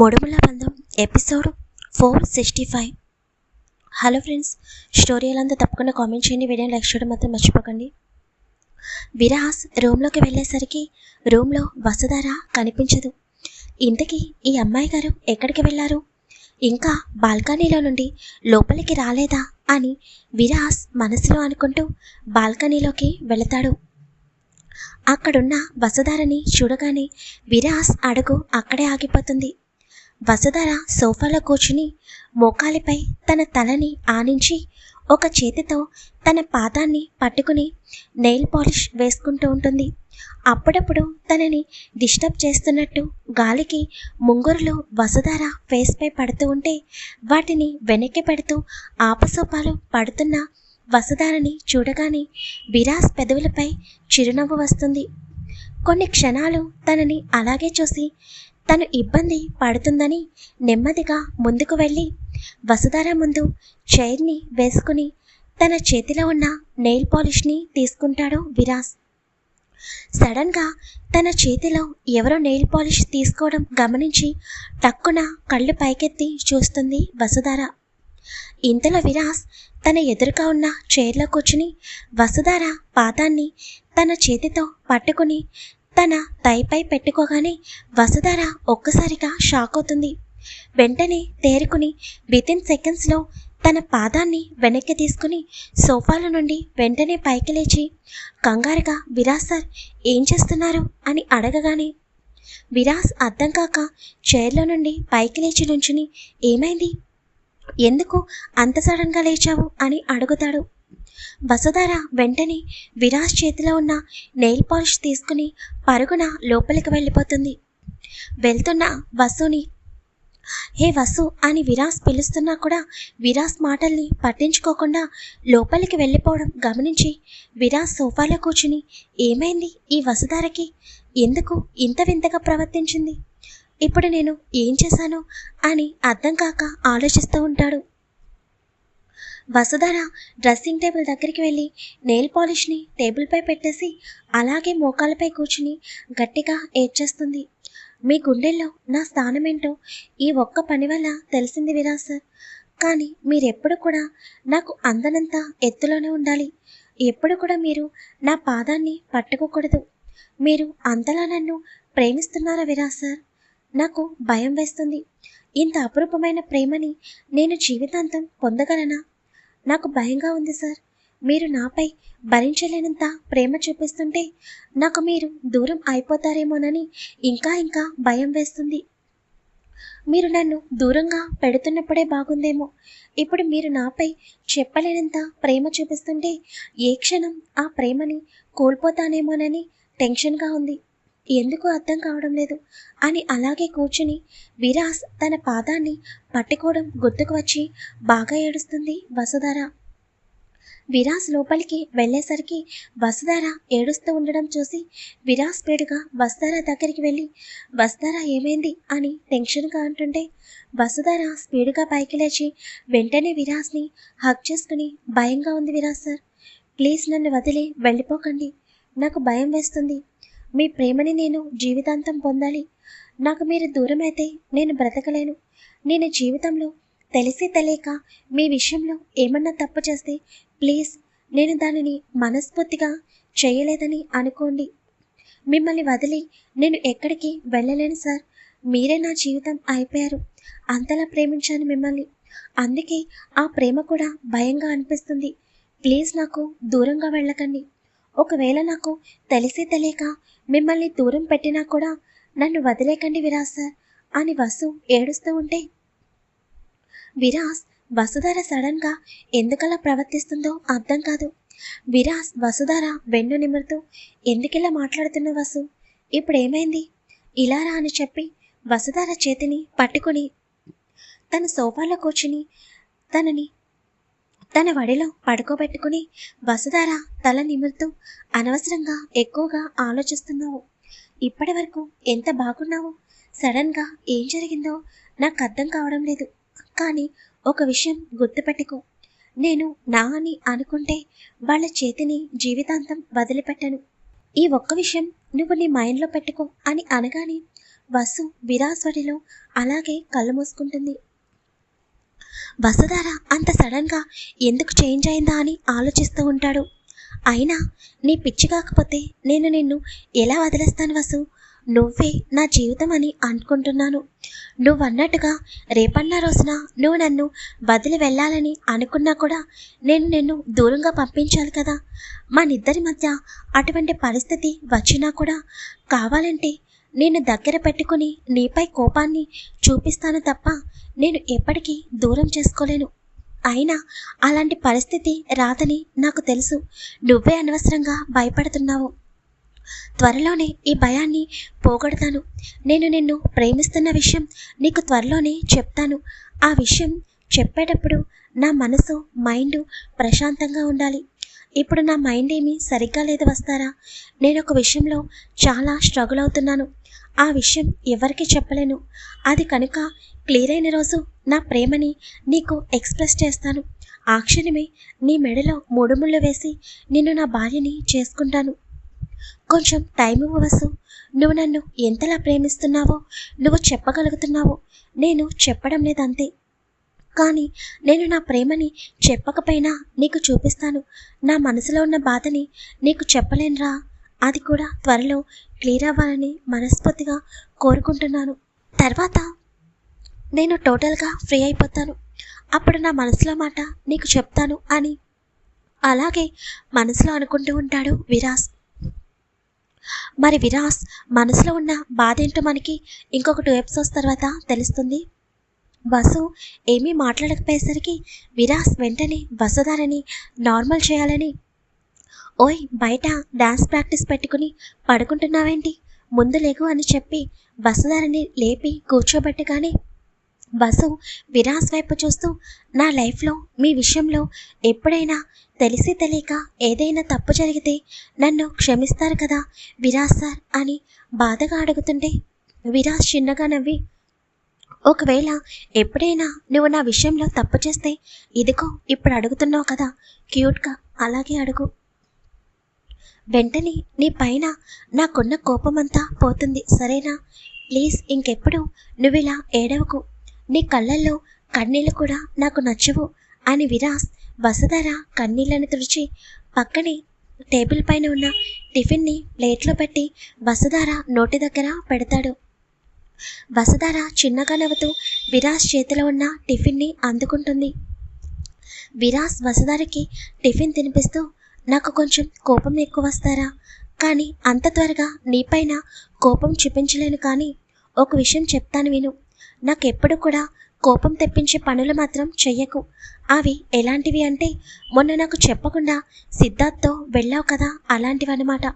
మొడుముల బంధం episode four sixty five. Hello friends story ఎలా తప్పకుండా కామెంట్ చేయండి వీడియో లైక్ చేయడం మాత్రం మర్చిపోకండి. విరాస్ రూమ్లోకి వెళ్ళేసరికి రూమ్లో వసుధార కనిపించదు. ఇంతకీ ఈ అమ్మాయి గారు ఎక్కడికి వెళ్ళారు? ఇంకా బాల్కనీలో నుండి లోపలికి రాలేదా అని విరాస్ మనసులో అనుకుంటూ బాల్కనీలోకి వెళతాడు. అక్కడున్న వసుధారని చూడగానే విరాస్ అడుగు అక్కడే ఆగిపోతుంది. వసుధర సోఫాలో కూర్చుని మోకాలిపై తన తలని ఆనించి ఒక చేతితో తన పాదాన్ని పట్టుకుని నెయిల్ పాలిష్ వేసుకుంటూ ఉంటుంది. అప్పుడప్పుడు తనని డిస్టర్బ్ చేస్తున్నట్టు గాలికి ముంగురులు వసుధార ఫేస్పై పడుతూ ఉంటే వాటిని వెనక్కి పెడుతూ ఆపసోపాలు పడుతున్న వసుధారని చూడగానే విరాస్ పెదవులపై చిరునవ్వు వస్తుంది. కొన్ని క్షణాలు తనని అలాగే చూసి తను ఇబ్బంది పడుతుందని నెమ్మదిగా ముందుకు వెళ్ళి వసుధార ముందు చైర్ని వేసుకుని తన చేతిలో ఉన్న నెయిల్ పాలిష్ని తీసుకుంటాడు విరాస్. సడన్గా తన చేతిలో ఎవరో నెయిల్ పాలిష్ తీసుకోవడం గమనించి టక్కున కళ్ళు పైకెత్తి చూస్తుంది వసుధార. ఇంతలో విరాస్ తన ఎదురుగా ఉన్న చైర్లో కూర్చుని వసుధార పాదాన్ని తన చేతితో పట్టుకుని తన తైపై పెట్టుకోగానే వసుధర ఒక్కసారిగా షాక్ అవుతుంది. వెంటనే తేరుకుని వితిన్ సెకండ్స్లో తన పాదాన్ని వెనక్కి తీసుకుని సోఫాల నుండి వెంటనే పైకి లేచి కంగారుగా విరాస్ సార్ ఏం చేస్తున్నారు? అని అడగగానే విరాస్ అర్థం కాక చైర్లో నుండి పైకి లేచి నుంచుని ఏమైంది? ఎందుకు అంత సడన్గా లేచావు? అని అడుగుతాడు. వసుధార వెంటనే విరాస్ చేతిలో ఉన్న నెయిల్ పాలిష్ తీసుకుని పరుగున లోపలికి వెళ్ళిపోతుంది. వెళ్తున్న వసుని హే వసు అని విరాస్ పిలుస్తున్నా కూడా విరాస్ మాటల్ని పట్టించుకోకుండా లోపలికి వెళ్ళిపోవడం గమనించి విరాస్ సోఫాలో కూర్చుని ఏమైంది ఈ వసుధారకి? ఎందుకు ఇంత వింతగా ప్రవర్తించింది? ఇప్పుడు నేను ఏం చేశాను? అని అర్థం కాక ఆలోచిస్తూ ఉంటాడు. వసుధర డ్రెస్సింగ్ టేబుల్ దగ్గరికి వెళ్ళి నెయిల్ పాలిష్ని టేబుల్పై పెట్టేసి అలాగే మోకాలపై కూర్చుని గట్టిగా ఏడ్చేస్తుంది. మీ గుండెల్లో నా స్థానం ఏంటో ఈ ఒక్క పని వల్ల తెలిసింది విరా సార్. కానీ మీరెప్పుడు కూడా నాకు అందనంత ఎత్తులోనే ఉండాలి. ఎప్పుడు కూడా మీరు నా పాదాన్ని పట్టుకోకూడదు. మీరు అంతలా నన్ను ప్రేమిస్తున్నారా విరా సార్? నాకు భయం వేస్తుంది. ఇంత అపురూపమైన ప్రేమని నేను జీవితాంతం పొందగలనా? నాకు భయంగా ఉంది సార్. మీరు నాపై భరించలేనంత ప్రేమ చూపిస్తుంటే నాకు మీరు దూరం అయిపోతారేమోనని ఇంకా ఇంకా భయం వేస్తుంది. మీరు నన్ను దూరంగా పెడుతున్నప్పుడే బాగుందేమో. ఇప్పుడు మీరు నాపై చెప్పలేనంత ప్రేమ చూపిస్తుంటే ఏ క్షణం ఆ ప్రేమని కోల్పోతానేమోనని టెన్షన్గా ఉంది. ఎందుకు అర్థం కావడం లేదు. అని అలాగే కూర్చుని విరాస్ తన పాదాన్ని పట్టుకోవడం గుర్తుకు వచ్చి బాగా ఏడుస్తుంది వసుధార. విరాస్ లోపలికి వెళ్ళేసరికి వసుధార ఏడుస్తూ ఉండడం చూసి విరాస్ స్పీడ్గా వసుధార దగ్గరికి వెళ్ళి వసుధార ఏమైంది? అని టెన్షన్గా అంటుంటే వసుధార స్పీడ్గా పైకి లేచి వెంటనే విరాస్ని హక్ చేసుకుని భయంగా ఉంది విరాస్ సార్. ప్లీజ్ నన్ను వదిలి వెళ్ళిపోకండి. నాకు భయం వేస్తుంది. మీ ప్రేమని నేను జీవితాంతం పొందాలి. నాకు మీరు దూరం అయితే నేను బ్రతకలేను. నేను జీవితంలో తెలిసి తెలియక మీ విషయంలో ఏమన్నా తప్పు చేస్తే ప్లీజ్ నేను దానిని మనస్ఫూర్తిగా చేయలేదని అనుకోండి. మిమ్మల్ని వదిలి నేను ఎక్కడికి వెళ్ళలేను సార్. మీరే నా జీవితం అయిపోయారు అంతలా ప్రేమించాను మిమ్మల్ని. అందుకే ఆ ప్రేమ కూడా భయంగా అనిపిస్తుంది. ప్లీజ్ నాకు దూరంగా వెళ్ళకండి. ఒకవేళ నాకు తెలిసి తెలియక మిమ్మల్ని దూరం పెట్టినా కూడా నన్ను వదిలేకండి విరాస్ సార్ అని వసు ఏడుస్తూ ఉంటే. విరాస్ వసుధార సడన్గా ఎందుకలా ప్రవర్తిస్తుందో అర్థం కాదు. విరాస్ వసుధార వెన్ను నిమురుతూ ఎందుకిలా మాట్లాడుతున్న వసు? ఇప్పుడు ఏమైంది ఇలా రా అని చెప్పి వసుధార చేతిని పట్టుకుని తన సోఫాలో కూర్చుని తనని తన వడిలో పడుకోబెట్టుకుని వసుధార తల నిమురుతూ అనవసరంగా ఎక్కువగా ఆలోచిస్తున్నావు. ఇప్పటి వరకు ఎంత బాగున్నావు? సడన్గా ఏం జరిగిందో నాకు అర్థం కావడం లేదు. కానీ ఒక విషయం గుర్తుపెట్టుకో. నేను నా అని అనుకుంటే వాళ్ళ చేతిని జీవితాంతం వదిలిపెట్టను. ఈ ఒక్క విషయం నువ్వు నీ మైండ్లో పెట్టుకో అని అనగానే వసు విరాస్ వడిలో అలాగే కళ్ళు మూసుకుంటుంది. వసుధార అంత సడన్గా ఎందుకు చేంజ్ అయిందా అని ఆలోచిస్తూ ఉంటాడు. అయినా నీ పిచ్చి కాకపోతే నేను నిన్ను ఎలా వదిలేస్తాను వసు? నువ్వే నా జీవితం అని అనుకుంటున్నాను. నువ్వు అన్నట్టుగా రేపన్న రోజున నువ్వు నన్ను వదిలి వెళ్ళాలని అనుకున్నా కూడా నేను నిన్ను దూరంగా పంపించాలి కదా. మనిద్దరి మధ్య అటువంటి పరిస్థితి వచ్చినా కూడా కావాలంటే నేను దగ్గర పెట్టుకుని నీపై కోపాన్ని చూపిస్తాను తప్ప నేను ఎప్పటికీ దూరం చేసుకోలేను. అయినా అలాంటి పరిస్థితి రాదని నాకు తెలుసు. నువ్వే అనవసరంగా భయపడుతున్నావు. త్వరలోనే ఈ భయాన్ని పోగొడతాను. నేను నిన్ను ప్రేమిస్తున్న విషయం నీకు త్వరలోనే చెప్తాను. ఆ విషయం చెప్పేటప్పుడు నా మనసు మైండ్ ప్రశాంతంగా ఉండాలి. ఇప్పుడు నా మైండ్ ఏమీ సరిగ్గా లేదు వస్తారా? నేను ఒక విషయంలో చాలా స్ట్రగుల్ అవుతున్నాను. ఆ విషయం ఎవరికి చెప్పలేను. అది కనుక క్లియర్ అయిన రోజు నా ప్రేమని నీకు ఎక్స్ప్రెస్ చేస్తాను. ఆ క్షణమే నీ మెడలో మూడు ముళ్ళు వేసి నిన్ను నా భార్యని చేసుకుంటాను. కొంచెం టైం ఇవ్వవసు. నువ్వు నన్ను ఎంతలా ప్రేమిస్తున్నావో నువ్వు చెప్పగలుగుతున్నావో నేను చెప్పడం లేదంతే. కానీ నేను నా ప్రేమని చెప్పకపోయినా నీకు చూపిస్తాను. నా మనసులో ఉన్న బాధని నీకు చెప్పలేనురా. అది కూడా త్వరలో క్లియర్ అవ్వాలని మనస్ఫూర్తిగా కోరుకుంటున్నాను. తర్వాత నేను టోటల్గా ఫ్రీ అయిపోతాను. అప్పుడు నా మనసులో మాట నీకు చెప్తాను అని. అలాగే మనసులో అనుకుంటూ ఉంటాడు విరాస్. మరి విరాస్ మనసులో ఉన్న బాధ ఏంటో మనకి ఇంకొక టూ ఎపిసోడ్స్ తర్వాత తెలుస్తుంది. బస్సు ఏమీ మాట్లాడకపోయేసరికి విరాస్ వెంటనే బస్సుదారిని నార్మల్ చేయాలని ఓయ్ బయట డాన్స్ ప్రాక్టీస్ పెట్టుకుని పడుకుంటున్నావేంటి? ముందు లేగు అని చెప్పి బస్సుదారిని లేపి కూర్చోబెట్టగానే బస్సు విరాస్ వైపు చూస్తూ నా లైఫ్లో మీ విషయంలో ఎప్పుడైనా తెలిసి తెలియక ఏదైనా తప్పు జరిగితే నన్ను క్షమిస్తారు కదా విరాస్ సార్ అని బాధగా అడుగుతుంటే విరాస్ చిన్నగా నవ్వి ఒకవేళ ఎప్పుడైనా నువ్వు నా విషయంలో తప్పు చేస్తే ఇదిగో ఇప్పుడు అడుగుతున్నావు కదా క్యూట్గా అలాగే అడుగు. వెంటనే నీ పైన నాకున్న కోపమంతా పోతుంది సరేనా? ప్లీజ్ ఇంకెప్పుడు నువ్వు ఇలా ఏడవకు. నీ కళ్ళల్లో కన్నీళ్ళు కూడా నాకు నచ్చవు అని విరాస్ వసధర కన్నీళ్ళను తుడిచి పక్కనే టేబుల్ పైన ఉన్న టిఫిన్ని ప్లేట్లో పెట్టి వసధార నోటి దగ్గర పెడతాడు. వసధార చిన్నగా నవ్వుతూ విరాస్ చేతిలో ఉన్న టిఫిన్ని అందుకుంటుంది. విరాస్ వసుధారకి టిఫిన్ తినిపిస్తూ నాకు కొంచెం కోపం ఎక్కువ వస్తారా? కానీ అంత త్వరగా నీపైన కోపం చూపించలేను కానీ ఒక విషయం చెప్తాను విను. నాకెప్పుడు కూడా కోపం తెప్పించే పనులు మాత్రం చెయ్యకు. అవి ఎలాంటివి అంటే మొన్న నాకు చెప్పకుండా సిద్ధార్థ్తో వెళ్ళావు కదా అలాంటివి అనమాట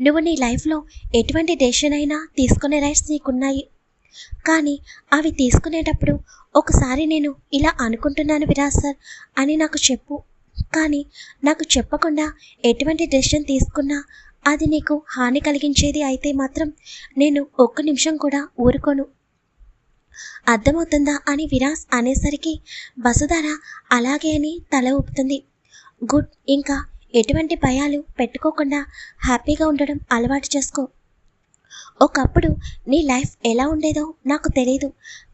నువ్వు నీ లైఫ్లో ఎటువంటి డెసిషన్ అయినా తీసుకునే రైట్స్ నీకున్నాయి. కానీ అవి తీసుకునేటప్పుడు ఒకసారి నేను ఇలా అనుకుంటున్నాను విరాజ్ సార్ అని నాకు చెప్పు. కానీ నాకు చెప్పకుండా ఎటువంటి డెసిషన్ తీసుకున్నా అది నీకు హాని కలిగించేది అయితే మాత్రం నేను ఒక్క నిమిషం కూడా ఊరుకోను. అర్థమవుతుందా అని విరాస్ అనేసరికి వసుధార అలాగే అని తల ఊపుతుంది. గుడ్ ఇంకా ఎటువంటి భయాలు పెట్టుకోకుండా హ్యాపీగా ఉండడం అలవాటు చేసుకో. ఒకప్పుడు నీ లైఫ్ ఎలా ఉండేదో నాకు తెలియదు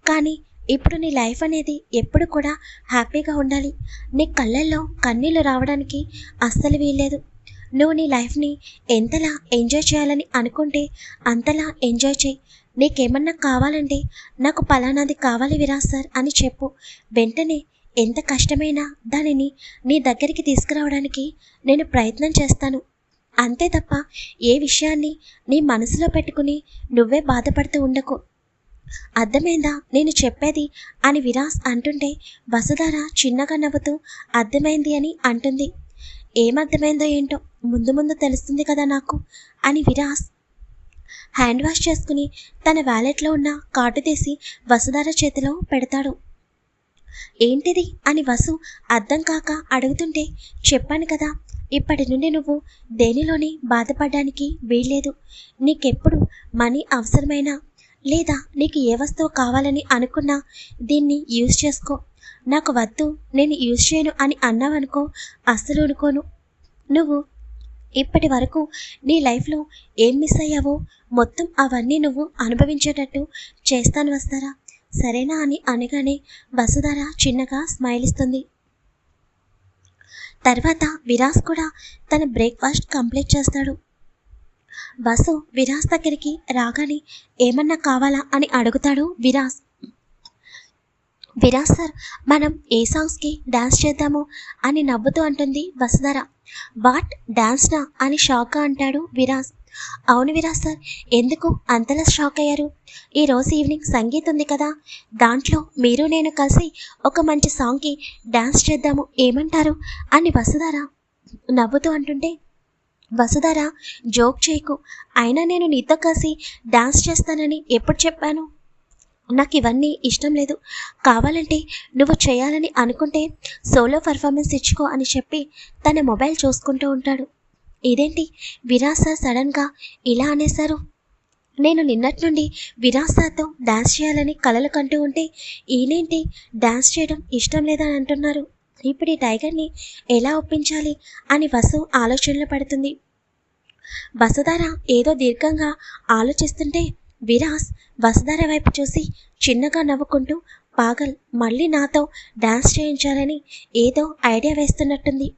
కానీ ఇప్పుడు నీ లైఫ్ అనేది ఎప్పుడు కూడా హ్యాపీగా ఉండాలి. నీ కళ్ళల్లో కన్నీళ్ళు రావడానికి అస్సలు వీల్లేదు. నువ్వు నీ లైఫ్ని ఎంతలా ఎంజాయ్ చేయాలని అనుకుంటే అంతలా ఎంజాయ్ చేయి. నీకేమన్నా కావాలంటే నాకు పలానాది కావాలి విరాజ్ సార్ అని చెప్పు. వెంటనే ఎంత కష్టమైనా దానిని నీ దగ్గరికి తీసుకురావడానికి నేను ప్రయత్నం చేస్తాను. అంతే తప్ప ఏ విషయాన్ని నీ మనసులో పెట్టుకుని నువ్వే బాధపడుతూ ఉండకు. అర్థమైందా? నేను చెప్పేది? అని విరాస్ అంటుంటే వసుధార చిన్నగా నవ్వుతూ అర్థమైంది అని అంటుంది. ఏమర్థమైందో ఏంటో ముందు ముందు తెలుస్తుంది కదా నాకు అని విరాస్ హ్యాండ్ వాష్ చేసుకుని తన వ్యాలెట్లో ఉన్న కార్డు తీసి వసుధార చేతిలో పెడతాడు. ఏంటిది? అని వసు అర్థం కాక అడుగుతుంటే చెప్పాను కదా ఇప్పటి నుండి నువ్వు దేనిలోని బాధపడడానికి వీల్లేదు. నీకెప్పుడు మనీ అవసరమైనా లేదా నీకు ఏ వస్తువు కావాలని అనుకున్నా దీన్ని యూజ్ చేసుకో. నాకు వద్దు నేను యూజ్ చేయను అని అన్నావనుకో అస్సలు అనుకోను నువ్వు ఇప్పటి వరకు నీ లైఫ్లో ఏం మిస్ అయ్యావో మొత్తం అవన్నీ నువ్వు అనుభవించేటట్టు చేస్తాను వస్తారా? సరేనా అని అనగానే వసుధార చిన్నగా స్మైల్ ఇస్తుంది. తర్వాత విరాస్ కూడా తన బ్రేక్ఫాస్ట్ కంప్లీట్ చేస్తాడు. బసు విరాస్ దగ్గరికి రాగానే ఏమన్నా కావాలా? అని అడుగుతాడు విరాస్. విరాజ్ సార్ మనం ఏ సాంగ్స్కి డాన్స్ చేద్దాము? అని నవ్వుతూ అంటుంది వసుధర. వాట్? డ్యాన్స్నా అని షాక్గా అంటాడు విరాజ్ అవును విరాజ్ సార్ ఎందుకు అంతలా షాక్ అయ్యారు? ఈ రోజు ఈవినింగ్ సంగీత్ ఉంది కదా దాంట్లో మీరు నేను కలిసి ఒక మంచి సాంగ్కి డ్యాన్స్ చేద్దాము ఏమంటారు? అని వసుధర నవ్వుతూ అంటుంటే వసుధర జోక్ చేయకు. అయినా నేను నీతో కలిసి డాన్స్ చేస్తానని ఎప్పుడు చెప్పాను? నాకు ఇవన్నీ ఇష్టం లేదు. కావాలంటే నువ్వు చేయాలని అనుకుంటే సోలో పర్ఫార్మెన్స్ ఇచ్చుకో అని చెప్పి తన మొబైల్ చూసుకుంటూ ఉంటాడు. ఇదేంటి? విరాస సడన్గా ఇలా అనేశారు? నేను నిన్నటి నుండి విరాసాతో డాన్స్ చేయాలని కలలు కంటూ ఉంటే ఈయనేంటి? డాన్స్ చేయడం ఇష్టం లేదని అంటున్నారు. ఇప్పుడు ఈ టైగర్ని ఎలా ఒప్పించాలి అని వసు ఆలోచనలు పడుతుంది. వసుధార ఏదో దీర్ఘంగా ఆలోచిస్తుంటే విరాస్ వసుధార వైపు చూసి చిన్నగా నవ్వుకుంటూ పాగల్ మళ్ళీ నాతో డాన్స్ చేయించాలని ఏదో ఐడియా వేస్తున్నట్టుంది.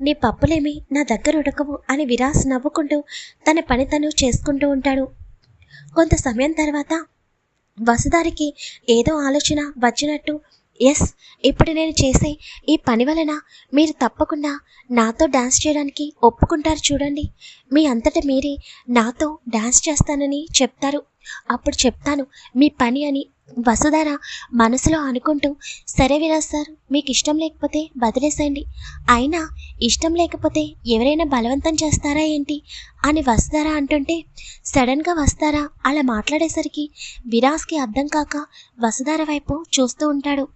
నీ పప్పులేమి నా దగ్గర ఉడకవు అని విరాస్ నవ్వుకుంటూ తన పని తను చేసుకుంటూ ఉంటాడు. కొంత సమయం తర్వాత వసుధారికి ఏదో ఆలోచన వచ్చినట్టు ఎస్ ఇప్పుడు నేను చేసే ఈ పని వలన మీరు తప్పకుండా నాతో డాన్స్ చేయడానికి ఒప్పుకుంటారు చూడండి. మీ అంతట మీరే నాతో డాన్స్ చేస్తానని చెప్తారు. అప్పుడు చెప్తాను మీ పని అని వసుధార మనసులో అనుకుంటూ సరే విరాజ్ సార్ మీకు ఇష్టం లేకపోతే వదిలేసేయండి. అయినా ఇష్టం లేకపోతే ఎవరైనా బలవంతం చేస్తారా ఏంటి? అని వస్తారా అంటుంటే సడన్గా వస్తారా అలా మాట్లాడేసరికి విరాజ్కి అర్థం కాక వసుధార వైపు చూస్తూ ఉంటాడు.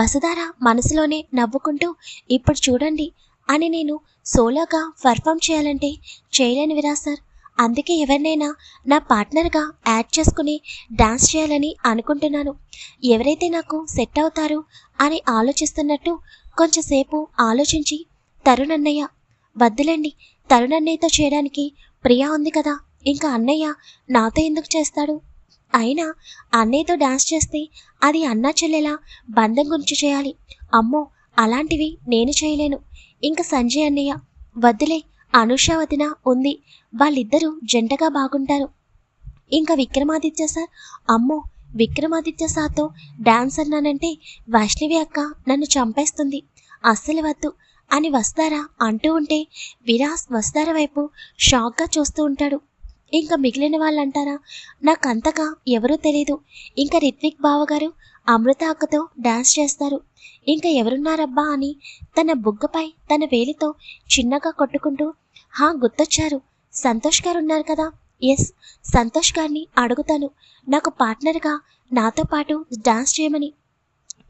వసుధార మనసులోనే నవ్వుకుంటూ ఇప్పుడు చూడండి అని నేను సోలోగా పర్ఫామ్ చేయాలంటే చేయలేను విరా సార్. అందుకే ఎవరినైనా నా పార్ట్నర్గా యాడ్ చేసుకుని డాన్స్ చేయాలని అనుకుంటున్నాను. ఎవరైతే నాకు సెట్ అవుతారు అని ఆలోచిస్తున్నట్టు కొంచెంసేపు ఆలోచించి తరుణ్ అన్నయ్య వద్దులేండి. తరుణ్ అన్నయ్యతో చేయడానికి ప్రియా ఉంది కదా. ఇంకా అన్నయ్య నాతో ఎందుకు చేస్తాడు? అయినా అన్నయ్యతో డాన్స్ చేస్తే అది అన్నా చెల్లెలా బంధం గురించి చేయాలి. అమ్మో అలాంటివి నేను చేయలేను. ఇంకా సంజయ్ అన్నయ్య వద్దులే అనుష వదిన ఉంది. వాళ్ళిద్దరూ జంటగా బాగుంటారు. ఇంకా విక్రమాదిత్య సార్ అమ్మో విక్రమాదిత్య సార్తో డాన్స్ అన్నానంటే వైష్ణవి అక్క నన్ను చంపేస్తుంది. అస్సలు వద్దు అని వస్తారా అంటూ ఉంటే విరాస్ వస్తారా వైపు షాక్గా చూస్తూ ఉంటాడు. ఇంకా మిగిలిన వాళ్ళు అంటారా నాకు అంతగా ఎవరూ తెలీదు. ఇంకా రిత్విక్ బావగారు అమృత అక్కతో డాన్స్ చేస్తారు. ఇంకా ఎవరున్నారబ్బా అని తన బుగ్గపై తన వేలితో చిన్నగా కొట్టుకుంటూ హా గుర్తొచ్చారు. సంతోష్ గారు ఉన్నారు కదా. ఎస్ సంతోష్ గారిని అడుగుతాను. నాకు పార్ట్నర్గా నాతో పాటు డాన్స్ చేయమని.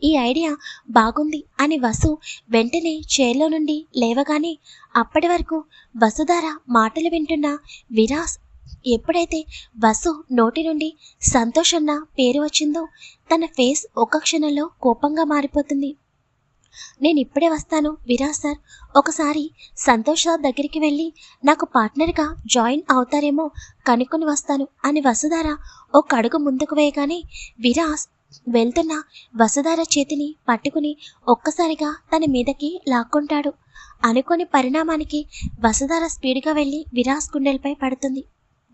ఈ ఐడియా బాగుంది అని వసు వెంటనే చైర్లో నుండి లేవగానే అప్పటి వరకు వసుధార మాటలు వింటున్న విరాస్ ఎప్పుడైతే వసు నోటి నుండి సంతోష్ అన్న పేరు వచ్చిందో తన ఫేస్ ఒక క్షణంలో కోపంగా మారిపోతుంది. నేను ఇప్పుడే వస్తాను విరాజ్ సార్. ఒకసారి సంతోష్ సార్ దగ్గరికి వెళ్ళి నాకు పార్ట్నర్గా జాయిన్ అవుతారేమో కనుక్కొని వస్తాను అని వసుధార ఒక అడుగు ముందుకు వేయగానే విరాజ్ వెళ్తున్న వసుధార చేతిని పట్టుకుని ఒక్కసారిగా తన మీదకి లాక్కుంటాడు. అనుకోని పరిణామానికి వసుధార స్పీడ్గా వెళ్ళి విరాస్ గుండెలపై పడుతుంది.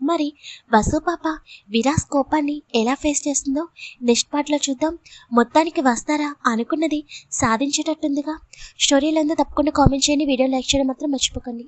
మరి వసు పాప విరాస్ కోపాన్ని ఎలా ఫేస్ చేస్తుందో నెక్స్ట్ పార్ట్లో చూద్దాం. మొత్తానికి వస్తారా అనుకున్నది సాధించేటట్టుందిగా. స్టోరీలంతా తప్పకుండా కామెంట్ చేయండి. వీడియో లైక్ చేయడం మాత్రం మర్చిపోకండి.